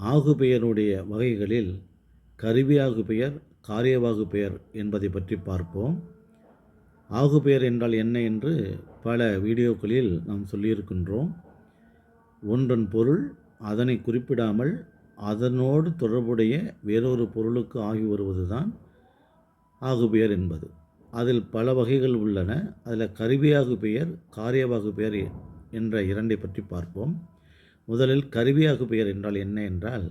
ஆகுபெயருடைய வகைகளில் கருவியாகு பெயர் காரியவாகு பெயர் என்பதை பற்றி பார்ப்போம். ஆகுபெயர் என்றால் என்ன என்று பல வீடியோக்களில் நாம் சொல்லியிருக்கின்றோம். ஒன்றன் பொருள் அதனை குறிப்பிடாமல் அதனோடு தொடர்புடைய வேறொரு பொருளுக்கு ஆகி வருவதுதான் ஆகுபெயர் என்பது. அதில் பல வகைகள் உள்ளன. அதில் கருவியாகு பெயர் காரியவாகு பெயர் என்ற இரண்டை பற்றி பார்ப்போம். முதலில் கருவியாகு பெயர் என்றால் என்ன என்றால்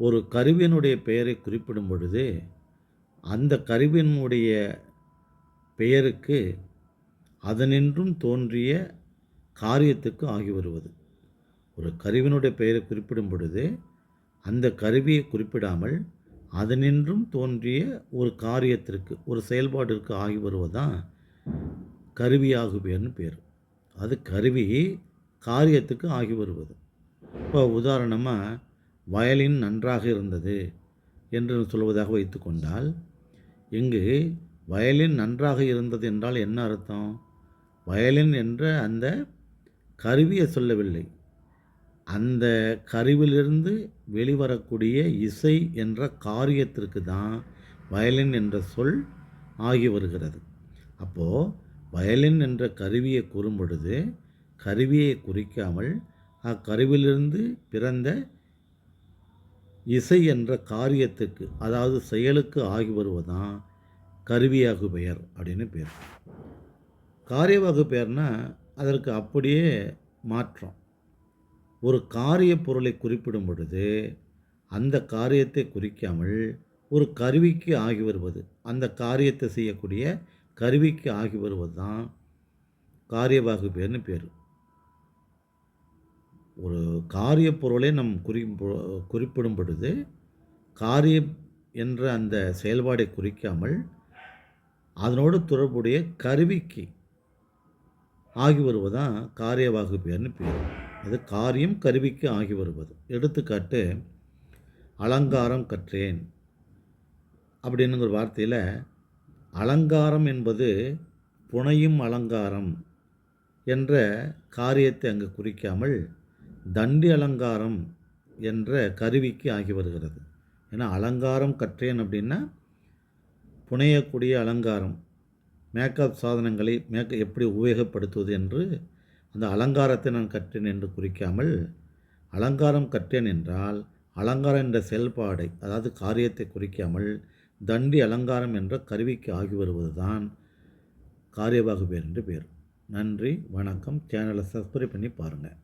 ஒரு கருவியினுடைய பெயரை குறிப்பிடும் பொழுது அந்த கருவியினுடைய பெயருக்கு அதனின்றும் தோன்றிய காரியத்துக்கு ஆகி வருவது. ஒரு கருவினுடைய பெயரை குறிப்பிடும் பொழுது அந்த கருவியை குறிப்பிடாமல் அதனின்றும் தோன்றிய ஒரு காரியத்திற்கு ஒரு செயல்பாட்டிற்கு ஆகி வருவதுதான் கருவியாகு பெயர்னு பேர். அது கருவி காரியத்துக்கு ஆகி வருவது. இப்போ உதாரணமாக வயலின் நன்றாக இருந்தது என்று சொல்வதாக வைத்துக்கொண்டால் இங்கு வயலின் நன்றாக இருந்தது என்றால் என்ன அர்த்தம்? வயலின் என்ற அந்த கருவியை சொல்லவில்லை. அந்த கருவிலிருந்து வெளிவரக்கூடிய இசை என்ற காரியத்திற்கு தான் வயலின் என்ற சொல் ஆகி வருகிறது. அப்போது வயலின் என்ற கருவியை கூறும் பொழுது கருவியை குறிக்காமல் அக்கருவிலிருந்து பிறந்த இசை என்ற காரியத்துக்கு அதாவது செயலுக்கு ஆகி வருவதான் கருவியாகு பெயர் அப்படின்னு பேர். காரியவாகு பெயர்னால் அதற்கு அப்படியே மாற்றம். ஒரு காரிய பொருளை குறிப்பிடும் பொழுது அந்த காரியத்தை குறிக்காமல் ஒரு கருவிக்கு ஆகி வருவது அந்த காரியத்தை செய்யக்கூடிய கருவிக்கு ஆகி வருவது தான் காரியவாகு பேர்னு பேர். ஒரு காரிய பொருளை நம் குறி குறிப்பிடும் பொழுது காரியம் என்ற அந்த செயல்பாடை குறிக்காமல் அதனோடு தொடர்புடைய கருவிக்கு ஆகி வருவதான் காரிய பேர்னு பேர். அது காரியம் கருவிக்கு ஆகி வருவது. எடுத்துக்காட்டு அலங்காரம் கற்றேன். அப்படின்னுங்கிற வார்த்தையில் அலங்காரம் என்பது புனையும் அலங்காரம் என்ற காரியத்தை அங்கு குறிக்காமல் தண்டி அலங்காரம் என்ற கருவிக்கு ஆகி வருகிறது. ஏன்னா அலங்காரம் கற்றேன் அப்படின்னா புனையக்கூடிய அலங்காரம் மேக்கப் சாதனங்களை மேக்க எப்படி உபயோகப்படுத்துவது என்று அந்த அலங்காரத்தை நான் கற்றேன் என்று குறிக்காமல் அலங்காரம் கற்றேன் என்றால் அலங்காரம் என்ற செயல்பாடை அதாவது காரியத்தை குறிக்காமல் தண்டி அலங்காரம் என்ற கருவிக்கு ஆகி வருவது தான் காரியவாகு பேர் என்று பேர். நன்றி வணக்கம். சேனலை சப்ஸ்கிரைப் பண்ணி பாருங்கள்